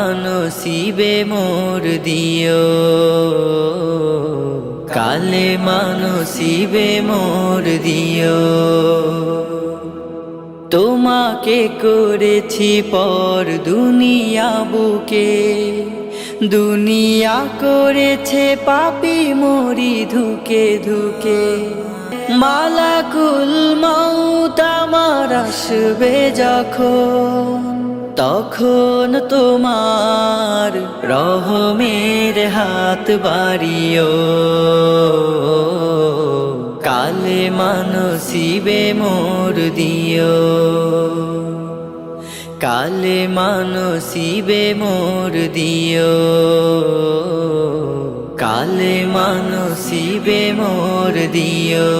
কালে মানসিবে মোর দিও। কালে মানসিবে মোর দিও। তোমাকে করেছি পর দুনিয়া বুকে, দুনিয়া করেছে পাপি মরি ধুকে ধুকে। মালাকুল মৌত আমার আসবে যখন। তখন তোমার রহমের হাত বাড়িও। কালে মানসিবে মোর দিও। কালে মানসিবে মোর দিও। কালে মানসিবে মোর দিও।